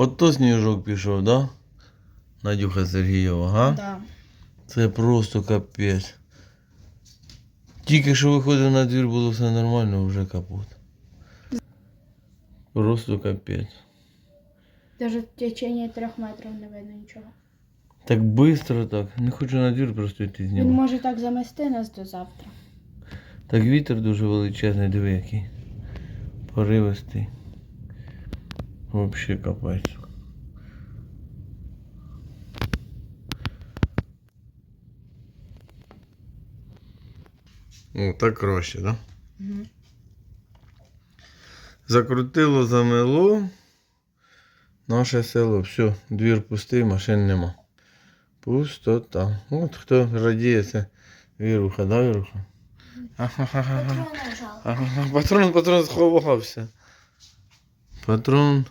От то сніжок пішов, да? Надюха Сергієва, га? Да. Це просто капець. Тільки що виходив на двір, було все нормально, вже капут. Просто капець. Даже в течение трьох метрів не видно нічого. Так швидко так. Не хочу на двір просто йти Він може так замести нас до завтра. Так вітер дуже величезний, диви який. Поривистий. Вообще капець. О, так краще, да? Угу. Закрутило, замело. Наше село. Все, двір пустий, машин нема. Пустота. От хто радіє, це віруха, да, віруха? Ага-ха-ха. Патрон, патрон сховався. Патрон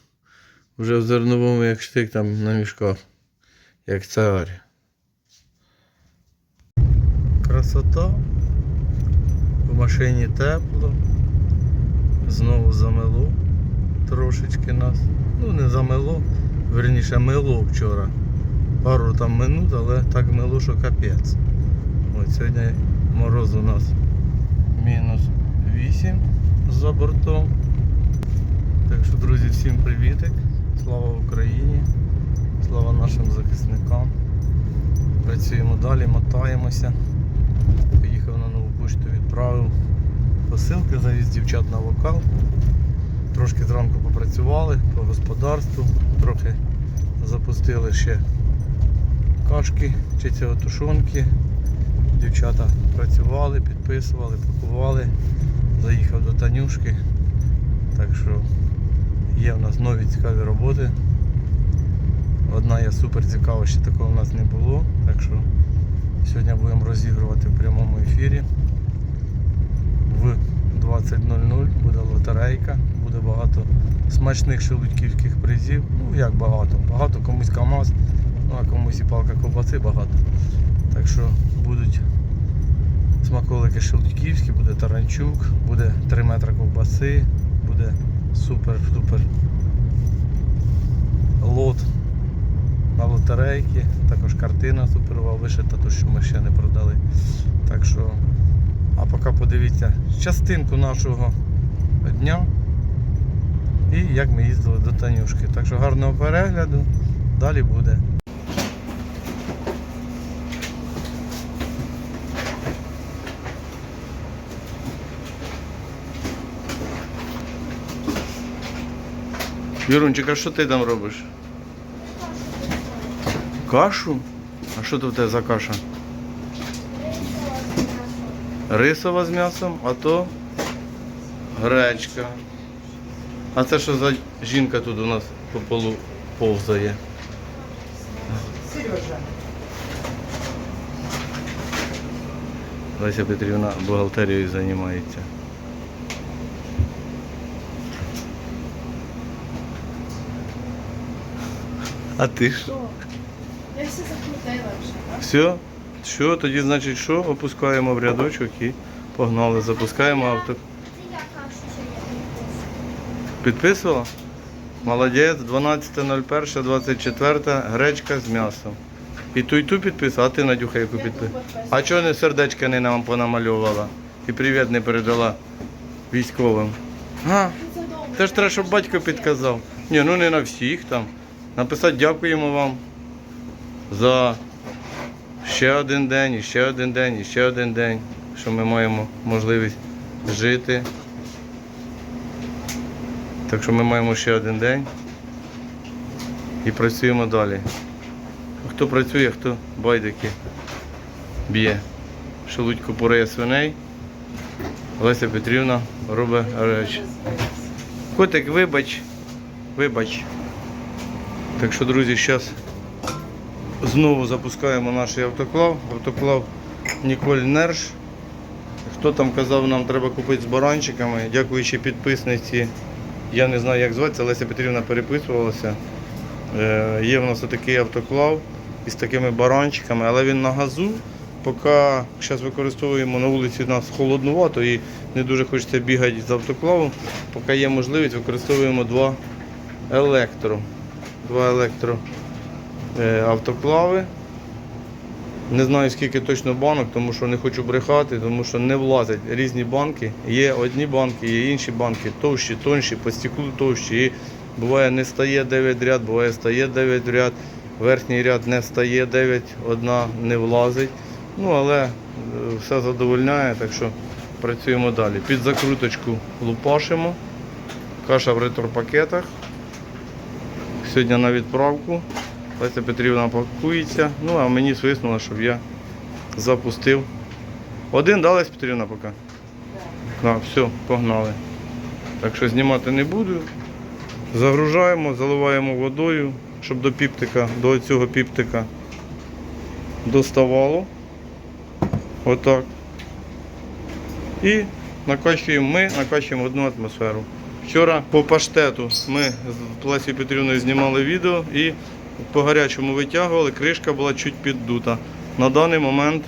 вже в зерновому, як штик там на мішках, як цар. Красота. В машині тепло. Знову замело трошечки нас. Ну, не замело, верніше мило вчора. Пару там минут, але так мило, що капець. От сьогодні мороз у нас мінус 8 за бортом. Так що, друзі, всім привітик. Слава Україні, слава нашим захисникам. Працюємо далі, мотаємося. Поїхав на нову пошту, відправив посилки, завіз дівчат на вокал. Трошки зранку попрацювали по господарству, трохи запустили ще кашки чи цього тушонки. Дівчата працювали, підписували, пакували. Заїхав до Танюшки. Так що є в нас нові цікаві роботи. Одна є супер цікава, ще такого в нас не було. Так що сьогодні будемо розігрувати в прямому ефірі. В 20.00 буде лотерейка, буде багато смачних шелудьківських призів. Ну як багато. Багато комусь КАМАЗ, ну а комусь і палка ковбаси багато. Так що будуть смаколики шелудьківські, буде таранчук, буде 3 метри ковбаси, буде супер-супер лот на лотерейки, також картина суперова вишита, то що ми ще не продали. Так що, а поки подивіться частинку нашого дня і як ми їздили до Танюшки. Так що гарного перегляду, далі буде. Вірунчик, а що ти там робиш? Кашу? А що тут у тебе за каша? Рисова з м'ясом, а то гречка. А це що за жінка тут у нас по полу повзає? Сережа. Леся Петрівна бухгалтерією займається. А ти що? Я все закрутила вже. Все? Що? Тоді значить що? Опускаємо в рядочок і погнали. Запускаємо авто. Підписувала? Молодець, 12.01.24, гречка з м'ясом. І ту, і ту підписала, а ти Надюха яку підписала? А чого не сердечка не нам понамальовувала? І привіт не передала військовим. А, це ж треба, щоб батько підказав. Ні, ну не на всіх там. Написати дякуємо вам за ще один день, і ще один день, і ще один день, що ми маємо можливість жити. Так що ми маємо ще один день і працюємо далі. Хто працює, хто байдики б'є. Шелудько пориє свиней. Леся Петрівна робить речі. Котик, вибач, вибач. Так що, друзі, зараз знову запускаємо наш автоклав. Автоклав Ніколь Нерш. Хто там казав, нам треба купити з баранчиками, дякуючи підписниці. Я не знаю, як звати, Леся Петрівна переписувалася. Е, є в нас отакий автоклав із такими баранчиками, але він на газу. Поки зараз використовуємо на вулиці у нас холоднувато і не дуже хочеться бігати з автоклавом. Поки є можливість, використовуємо два електро. Два електро е. Не знаю скільки точно банок, тому що не хочу брехати, тому що не влазять різні банки. Є одні банки, є інші банки, товщі, тонші, по стеклу товщі. І буває не стає 9 ряд, буває стає 9 ряд, верхній ряд не стає 9, одна не влазить. Ну, але е, все задовольняє, так що працюємо далі. Під закруточку лупашимо. Каша в ретропакетах. Сьогодні на відправку. Леся Петрівна пакується. Ну, а мені свиснуло, щоб я запустив. Один да, Леся Петрівна поки? Так, все, погнали. Так що знімати не буду. Загружаємо, заливаємо водою, щоб до піптика, до цього піптика доставало. Отак. І накачуємо ми, накачуємо одну атмосферу. Вчора по паштету ми з Лесією Петрівною знімали відео і по гарячому витягували, кришка була чуть піддута. На даний момент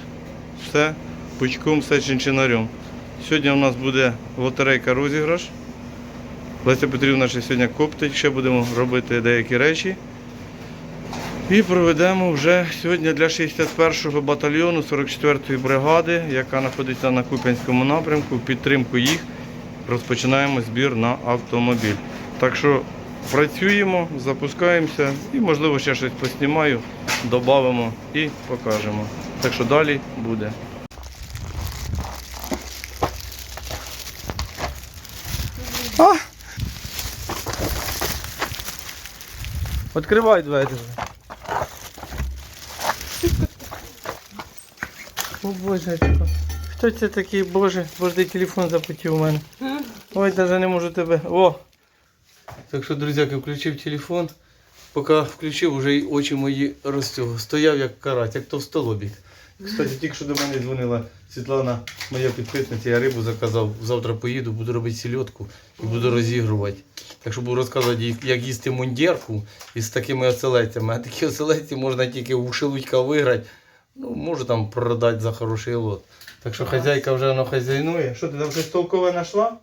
все пучком, все чинчинарем. Сьогодні у нас буде лотерейка розіграш. Леся Петрівна ще сьогодні коптить, ще будемо робити деякі речі. І проведемо вже сьогодні для 61-го батальйону 44-ї бригади, яка знаходиться на Куп'янському напрямку, підтримку їх розпочинаємо збір на автомобіль. Так що працюємо, запускаємося і, можливо, ще щось поснімаю, додамо і покажемо. Так що далі буде. А! Відкривай двері. О божечко. Хто це такий, боже, божий телефон запотів у мене. Ой, навіть не можу тебе. О! Так що, друзяки, включив телефон. Поки включив, вже й очі мої розцього. Стояв як карась, як товстолобік. Кстати, тільки що до мене дзвонила Світлана, моя підписниця, я рибу заказав. Завтра поїду, буду робити сільотку і буду розігрувати. Так що буду розказувати, як- їсти мундірку із такими оселедцями. А такі оселедці можна тільки у шелудька виграти. Ну, можу там продати за хороший лот. Так що хазяйка вже воно хазяйнує. Що ти там щось толкове знайшла?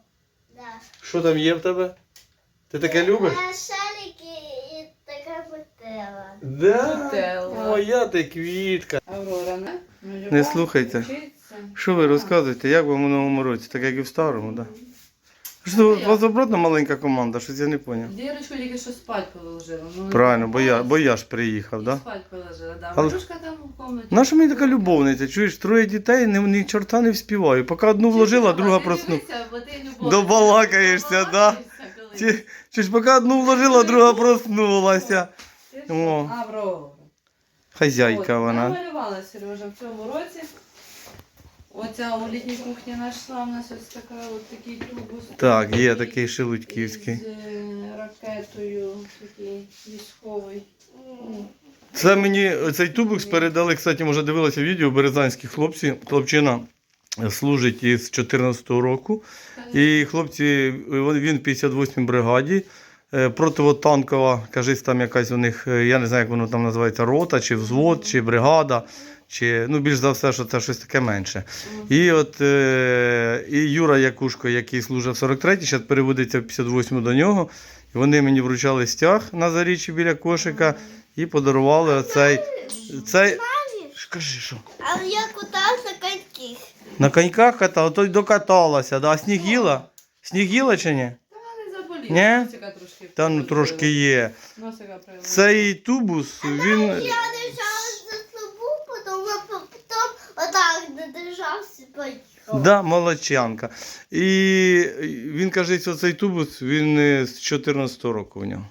Да. Що там є в тебе? Ти таке любиш? А шарики і така бутила. Да. Нутелла. Моя ти квітка. Аврора, не? Не слухайте. Що ви розказуєте, як вам у новому році, так як і в старому, так? Да? Що у вас обратно маленька команда, щось я не зрозумів. Дірочку тільки що спать положила. Ну, Правильно, бо я, бо я ж приїхав, так? Да? Спать положила, да. Але- Варюшка там у комнаті. Наша мені така любовниця, чуєш, троє дітей, ні, ні чорта не вспіваю. Поки одну вложила, друга просну. Добалакаєшся, да? Чи, чи ж поки одну вложила, друга проснулася. О. Хазяйка вона. Намалювала Сережа в цьому році. Оця у літній кухні знайшла в нас ось така, от такий тубус. Так, є такий шелудьківський. З е, ракетою, такий військовий. Це мені цей тубекс передали, кстати, може дивилися відео, березанські хлопці. Хлопчина служить із 14-го року. І хлопці, він він в 58-й бригаді. е, Противотанкова, кажись, там якась у них, е, я не знаю, як воно там називається, рота, чи взвод, чи бригада, чи ну більш за все, що це щось таке менше. І от е, і Юра Якушко, який служив в 43-й, зараз переводиться в 58-му до нього. І вони мені вручали стяг на заріччі біля кошика і подарували оцей. цей... Скажи, що? Але я катався коньків. На коньках катала, то й докаталася, да? а сніг їла? Сніг їла чи ні? Ні? Та ну трошки є. Цей тубус, він. Я держалась за трубу, потім, а потім отак не держався, поїхав. Да, молодчанка. І він каже, що цей тубус він е, з 14 року у нього.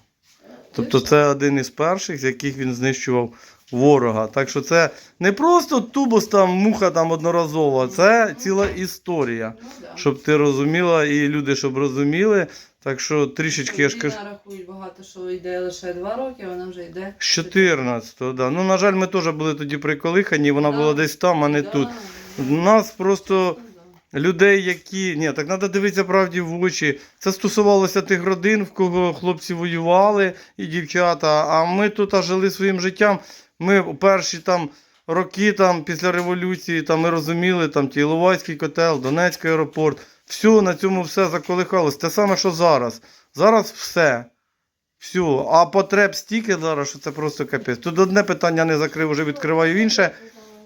Тобто це один із перших, з яких він знищував ворога. Так що це не просто тубус, там муха там одноразова, це ціла історія. Ну. Щоб ти розуміла, і люди, щоб розуміли. Так що трішечки я ж кажу. Рахують багато, що йде лише два роки, а вона вже йде. З 14-го, да. Ну, на жаль, ми теж були тоді приколихані, вона Да. була десь там, а не Да, тут. Да. Нас просто людей, які. Ні, так треба дивитися правді в очі. Це стосувалося тих родин, в кого хлопці воювали і дівчата. А ми тут а, жили своїм життям. Ми перші там роки там, після революції там, ми розуміли там, ті Іловайський котел, Донецький аеропорт. Все, на цьому все заколихалось. Те саме, що зараз. Зараз все. Все, а потреб стільки зараз, що це просто капець. Тут одне питання не закрив, вже відкриваю інше.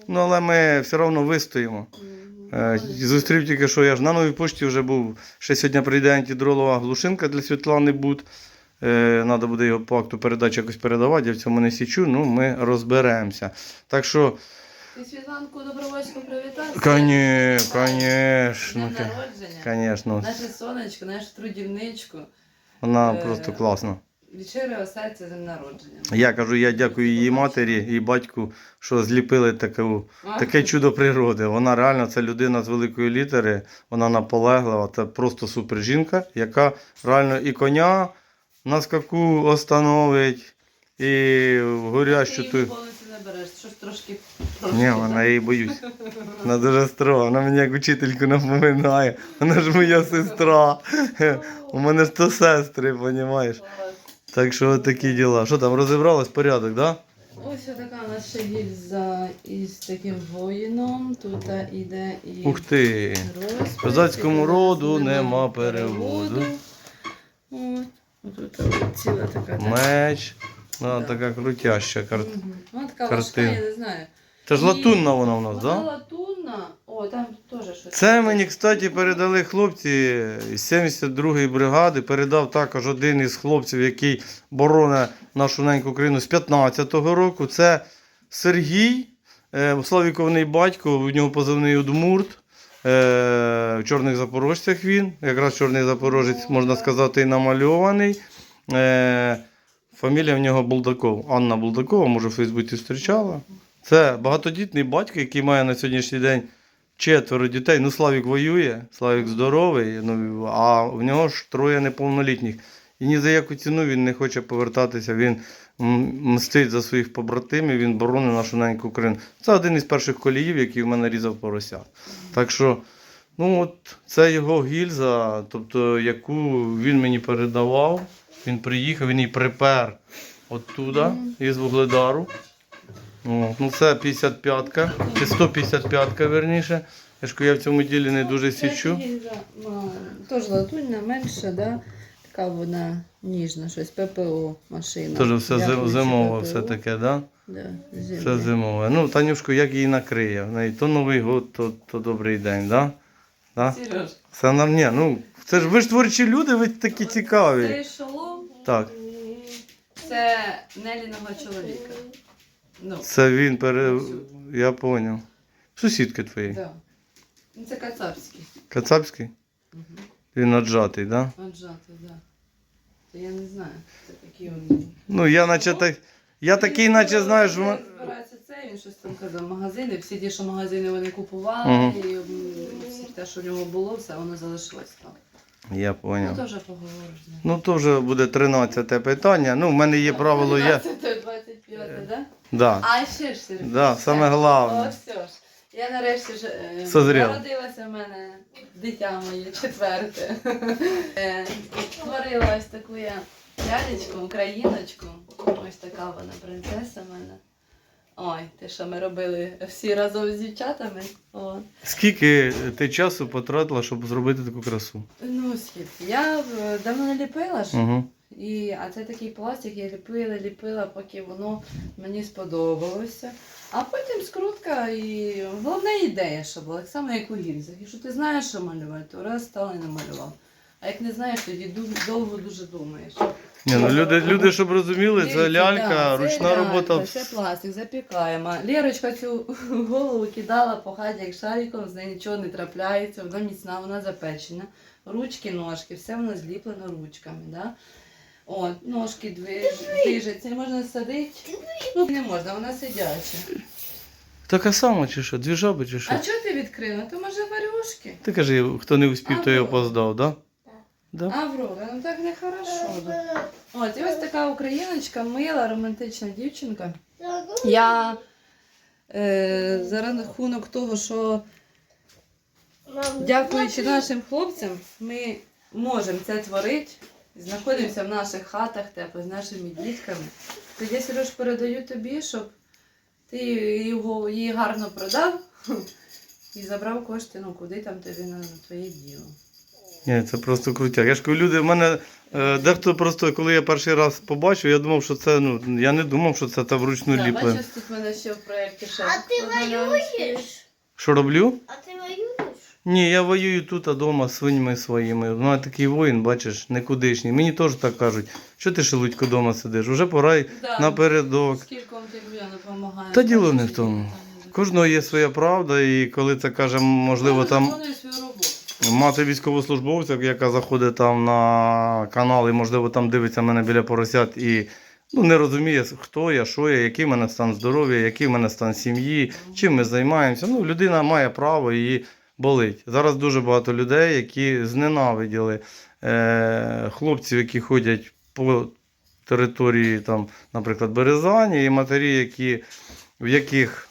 Ну, але ми все одно вистоїмо. Е, Зустрів тільки, що я ж на новій пошті вже був. Ще сьогодні прийде антидролова глушинка для Світлани Бут. Надо буде його по акту передачі якось передавати, я в цьому не січу, ну ми розберемося. Так що, Ти Світланку Добровольську привітав? коні, З конечно, конечно, Наше сонечко, нашу трудівничку. вона Е, просто класна. Щирого серця з народження. Я кажу, я дякую її матері і батьку, що зліпили таку, таке чудо природи. Вона реально це людина з великої літери, вона наполеглива, це просто супер жінка, яка реально і коня на скаку остановить, і горящу Ти ту. щось трошки трошки. Ні, вона її боюсь. Вона дуже строга, вона мені як учительку напоминає. Вона ж моя сестра. У мене ж то сестри, розумієш? Так що от такі діла. Що там, розібралось порядок? Да? Ось така у нас ще гільза із таким воїном. Тут іде і Ух ти! розпис, Козацькому роду нема переводу. От. Отут от ціла така. так. Меч. Ну, Да. така крутяща карта. Мгм. Вона така важка, картина. я не знаю. Це ж І латунна вона у нас, Вона так? Да? латунна. О, там теж щось. Це мені, кстати, передали хлопці з 72-ї бригади. Передав також один із хлопців, який боронить нашу неньку Україну з 15-го року. Це Сергій, е, Славіковний батько, у нього позивний Удмурт. Е, в Чорних Запорожцях він. Якраз Чорний Запорожець, можна сказати, і намальований. Е, фамілія в нього Булдаков. Анна Булдакова, може, в Фейсбуці зустрічала. Це багатодітний батько, який має на сьогоднішній день четверо дітей. Ну, Славік воює, Славік здоровий, ну, а в нього ж троє неповнолітніх. І ні за яку ціну він не хоче повертатися. Він мстить за своїх побратимів, він боронить нашу неньку Україну. Це один із перших коліїв, який в мене різав поросят. Так що, ну от це його гільза, тобто, яку він мені передавав. Він приїхав, він її припер оттуда, із Вугледару. О, ну це 55-ка, чи 155-ка, верніше. Я ж я в цьому ділі не дуже січу. Теж латунна, менша, да? така вона ніжна, щось ППО машина. Теж все зим- зимове, все таке, да? Да, Все зимове. Ну, Танюшку, як її накриє? В неї то Новий год, то, то добрий день, да? да? Сереж, Все нам, ні, ну, це ж ви ж творчі люди, ви такі цікаві. цей шолом Так, це Неліного чоловіка. Ну, це він пере... Я поняв. Сусідки твої. да. Ну, Це кацапський. Кацапський? Угу. Він наджатий, да? Отжати, да. Це я не знаю. Це такі вони. Ну, я наче так. Я такий, наче, знаєш, в мен- Збирається це, він щось там казав, магазини, всі ті, що магазини вони купували, Мгм. і м, всі те, що в нього було, все воно залишилось там. Я Ну, поняв. то вже поговориш з ним. Ну, то вже буде 13 питання. Ну, в мене є правило, я. 15, 25, да? Да. А ще ж Сергій. Да, саме О, все ж. Я нарешті ж е, Созріла. народилося в мене дитя моє четверте. Е, Створила ось таку я лялечку, україночку. Ось така вона принцеса в мене. Ой, те, що ми робили всі разом з дівчатами. О. Скільки ти часу потратила, щоб зробити таку красу? Ну, скільки. Я е, давно не ліпила ж. Угу. І, а це такий пластик, я ліпила, ліпила, поки воно мені сподобалося. А потім скрутка і головна ідея, що була, так само, як у гільзах. Якщо ти знаєш, що малювати, то раз стала і намалював. А як не знаєш, тоді довго дуже думаєш. Ні, ну люди, люди, щоб розуміли, це лялька, да, це ручна лялька, робота. Це пластик, запікаємо. Лєрочка цю голову кидала по хаті як шариком, з неї нічого не трапляється, вона міцна, вона запечена. Ручки, ножки, все воно зліплено ручками. Да? От, ножки движ- движаться, можна садити. Ну, не можна, вона сидяча. Така сама чи що? Дві жаби чи що? А чого ти відкрила? То може варюшки? Ти кажи, хто не успів, то й опоздав, да? Да? Аврора, ну так не хорошо. Да. От, і ось така україночка, мила, романтична дівчинка. Я е, за рахунок того, що дякуючи нашим хлопцям, ми можемо це творити, знаходимося в наших хатах тепло з нашими дітками. Тоді я Сереж передаю тобі, щоб ти його її гарно продав і забрав кошти, ну куди там тобі на твоє діло. Ні, це просто крутяк. Я ж кажу, люди, в мене Е, Дехто просто, коли я перший раз побачив, я думав, що це, ну, я не думав, що це та вручну Так, ліплено. бачиш, тут в мене ще в проєкті ще. А ти воюєш? Що роблю? А ти воюєш? Ні, я воюю тут, а вдома з свиньми своїми. У мене такий воїн, бачиш, никудишній. Мені теж так кажуть, що ти шелудько вдома сидиш? Уже пора й Да. напередок. Скільком тобі не допомагає. Та діло не в тому. Кожного є своя правда, і коли це каже, можливо, там мати військовослужбовця, яка заходить там на канал і, можливо, там дивиться мене біля поросят і ну, не розуміє, хто я, що я, який в мене стан здоров'я, який в мене стан сім'ї, чим ми займаємося. Ну, людина має право її болить. Зараз дуже багато людей, які зненавиділи е, хлопців, які ходять по території, там, наприклад, Березані, і матері, які, в яких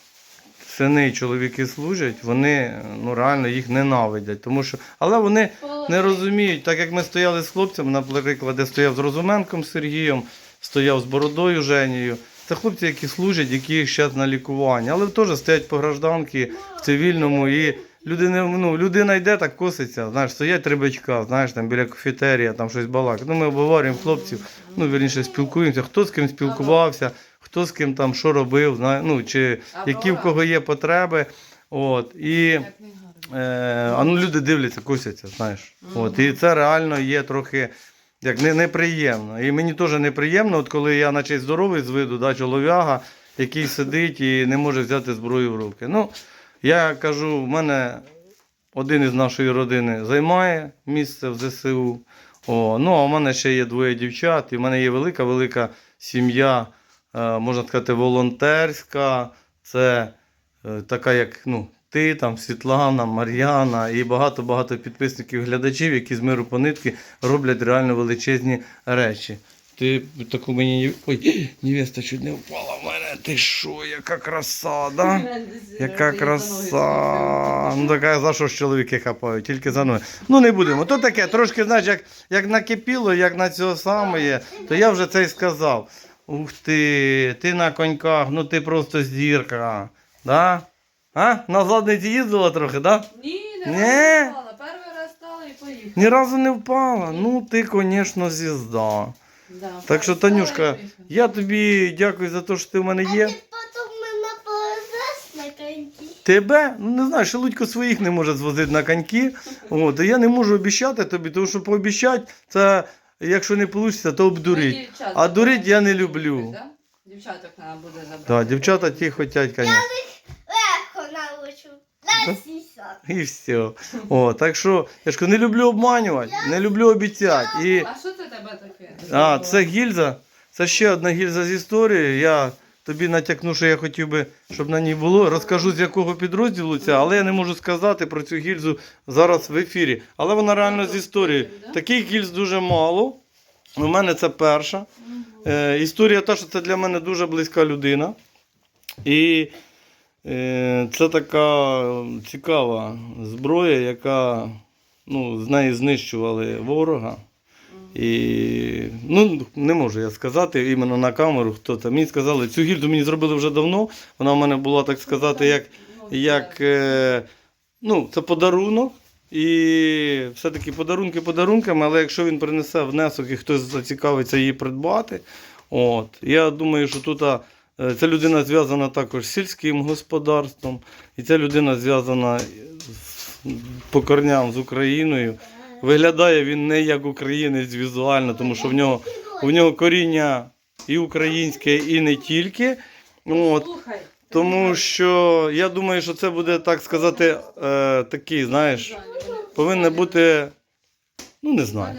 сини і чоловіки служать, вони ну, реально їх ненавидять. Тому що, але вони не розуміють, так як ми стояли з хлопцями, наприклад, я стояв з Розуменком Сергієм, стояв з Бородою Женією. Це хлопці, які служать, які зараз на лікуванні, але теж стоять по гражданки в цивільному і людина, ну, людина йде, так коситься, знаєш, стоять три бичка, знаєш, там біля кафетерія, там щось балак. Ну, ми обговорюємо хлопців, ну, вірніше, спілкуємося, хто з ким спілкувався, хто з ким там що робив, знає, ну, чи які в кого є потреби. От, і не. Е, а ну люди дивляться, косяться, знаєш. От, і це реально є трохи як не, неприємно. І мені теж неприємно, от коли я наче здоровий з виду, да, чолов'яга, який сидить і не може взяти зброю в руки. Ну, я кажу, в мене один із нашої родини займає місце в ЗСУ. О, ну, а в мене ще є двоє дівчат, і в мене є велика-велика сім'я, е, можна сказати, волонтерська. Це е, така, як ну, ти, там, Світлана, Мар'яна і багато-багато підписників, глядачів, які з миру по нитки роблять реально величезні речі. Ти таку мені. ні- Ой, невеста чуть не впала в мене. Ти що, яка краса, да? Яка краса. Ну така за що ж чоловіки хапають, тільки за ноги. Ну не будемо. То таке, трошки, знаєш, як, як накипіло, як на цього саме то я вже це й сказав. Ух ти, ти на коньках, ну ти просто зірка. Да? А? На задниці їздила трохи, да? Ні, Ні. не раз стала. Перший раз стала і поїхала. Ні разу не впала. Ну ти, звісно, звізда. Да, Так що, Танюшка, я тобі дякую за те, що ти в мене А є. ти потім мене повезеш на коньки? Тебе, ну не знаю, Шелудько своїх не може звозити на коньки. От, і я не можу обіцяти тобі, тому що пообіцяти, це, якщо не вийде, то обдурить. дівчат А дурить я не люблю. да? Дівчаток треба буде забрати. Так, дівчата ті хочуть, звісно. Легко научу. На сіса. І все. О, так що, я ж кажу, не люблю обманювати, не люблю обіцяти. І, А що це тебе таке? а, це гільза, це ще одна гільза з історії. Я тобі натякну, що я хотів би, щоб на ній було. Розкажу, з якого підрозділу це, але я не можу сказати про цю гільзу зараз в ефірі. Але вона реально з історії. Таких гільз дуже мало. У мене це перша. Е, історія та, що це для мене дуже близька людина. І це така цікава зброя, яка ну, з неї знищували ворога. І ну, не можу я сказати іменно на камеру, хто це. Мені сказали, цю гільзу мені зробили вже давно. Вона в мене була, так сказати, як, як е, ну, це подарунок. І все-таки подарунки подарунками, але якщо він принесе внесок і хтось зацікавиться її придбати, от, я думаю, що тут е, ця людина зв'язана також з сільським господарством, і ця людина зв'язана з- по корням з Україною. Виглядає він не як українець візуально, тому що в нього, в нього коріння і українське, і не тільки. От, тому що я думаю, що це буде, так сказати, е, такий, знаєш, повинно бути, ну не знаю.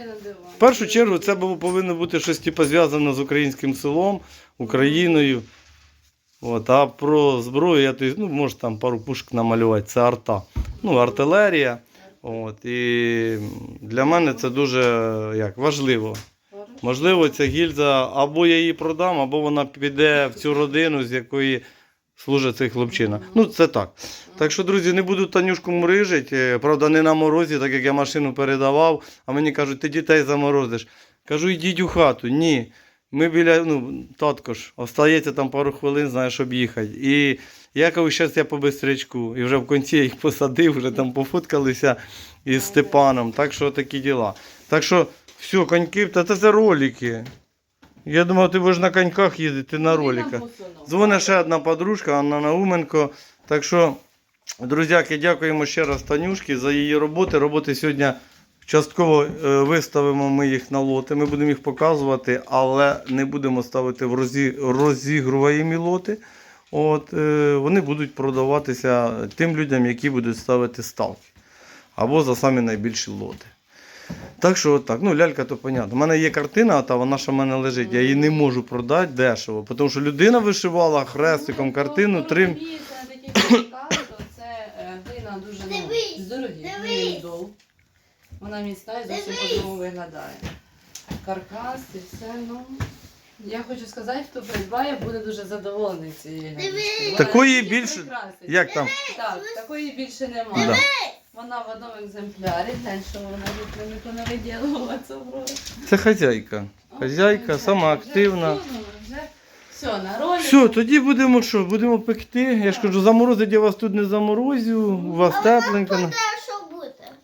В першу чергу це було- повинно бути щось типу, зв'язане з українським селом, Україною. От, а про зброю я ну, може там пару пушок намалювати, це арта. Ну, артилерія. От, і для мене це дуже як, важливо. Можливо, ця гільза або я її продам, або вона піде в цю родину, з якої служить цей хлопчина. Ну, це так. Так що, друзі, не буду Танюшку мрижити. Правда, не на морозі, так як я машину передавав, а мені кажуть, ти дітей заморозиш. Кажу, йдіть у хату. Ні. Ми біля, ну, татко ж, остається там пару хвилин, знаєш, об'їхати. І я кажу, зараз я по бистрячку. І вже в кінці я їх посадив, вже там пофоткалися із Степаном. Так що такі діла. Так що Все, коньки, та це, ролики. Я думав, ти будеш на коньках їздити на роликах. Дзвонить ще одна подружка, Анна Науменко. Так що, друзяки, дякуємо ще раз Танюшки за її роботи. Роботи сьогодні частково е, виставимо ми їх на лоти. Ми будемо їх показувати, але не будемо ставити в розі... розігруваємі лоти. От, е, вони будуть продаватися тим людям, які будуть ставити ставки. Або за самі найбільші лоти. Так що так, ну лялька то понятно. У мене є картина, та вона що в мене лежить. Я її не можу продати дешево, тому що людина вишивала хрестиком картину три. Це е, глина дуже ну, дорогі. Вона міцна і зовсім по-другому виглядає. Каркас і все, ну. Я хочу сказати, хто придбає, буде дуже задоволений цією лялечкою. Такої більше- прекрасна. Як там? Так, такої більше немає. Да. Вона в одному екземплярі, глянь, що вона від ніхто не виділила цього. Це хазяйка. Хазяйка, сама активна. Все, на ролі. Все, тоді будемо що? Будемо пекти. Я ж кажу, заморозити я вас тут не заморозю, у вас тепленько.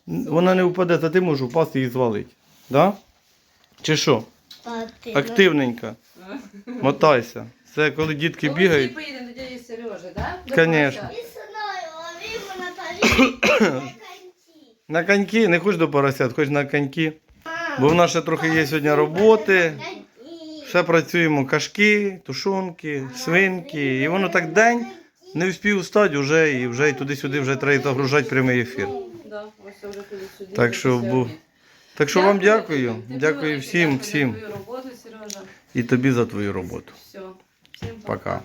Вона не впаде, та ти можеш впасти і звалити. Да? Чи що? Активненька. Мотайся. Це коли дітки бігають. всі поїдемо до дяді Сережі, так? Тарілці. На коньки, не хоч до поросят, хоч на коньки. Бо в нас ще трохи є сьогодні роботи. Ще працюємо кашки, тушонки, свинки. І воно так день не вспів встати вже і вже і туди-сюди вже треба загружати прямий ефір. Да, ось вже туди-сюди. Так що бу... був- Так що вам Дякую дякую. Всім, всім. Роботу. І тобі за твою роботу. Все. Всім Пока.